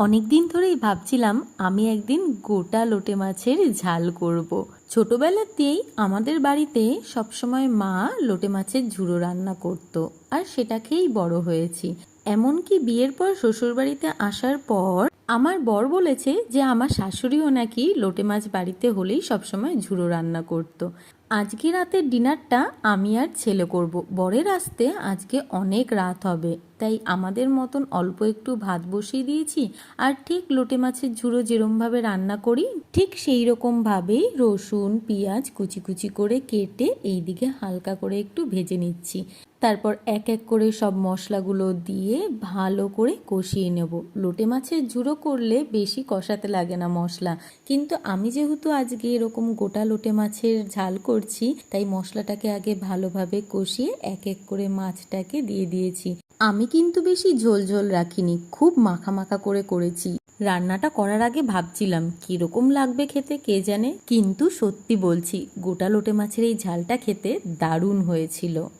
অনেক দিন ধরেই ভাবছিলাম আমি একদিন গোটা লোটে মাছের ঝাল করব। ছোটোবেলাতেই আমাদের বাড়িতে সবসময় মা লোটে মাছের ঝুড়ো রান্না করত আর সেটা খেয়েই বড় হয়েছি। এমনকি বিয়ের পর শ্বশুরবাড়িতে আসার পর আমার বর বলেছে যে আমার শাশুড়িও নাকি লোটে মাছ বাড়িতে হলেই সবসময় ঝুড়ো রান্না করতো। আজকে রাতের ডিনারটা আমি আর ছেলে করব। বরের আসতে আজকে অনেক রাত হবে, তাই আমাদের মতন অল্প একটু ভাত বসিয়ে দিয়েছি আর ঠিক লোটে মাছের ঝুড়ো যেরমভাবে রান্না করি, ঠিক সেই রকমভাবেই রসুন, পেঁয়াজ কুচি কুচি করে কেটে এইদিকে হালকা করে একটু ভেজে নিচ্ছি। তারপর এক এক করে সব মশলাগুলো দিয়ে ভালো করে কষিয়ে নেব। লোটে মাছের ঝুড়ো করলে বেশি কষাতে লাগে না মশলা। কিন্তু আমি যেহেতু আজকে এরকম গোটা লোটে মাছের ঝাল করছি, তাই মশলাটাকে আগে ভালোভাবে কষিয়ে এক এক করে মাছটাকে দিয়ে দিয়েছি। আমি কিন্তু বেশি ঝোল ঝোল রাখিনি, খুব মাখা মাখা করে করেছি। রান্নাটা করার আগে ভাবছিলাম, কীরকম লাগবে খেতে কে জানে? কিন্তু সত্যি বলছি, গোটা লোটে মাছের এই ঝালটা খেতে দারুণ হয়েছিল।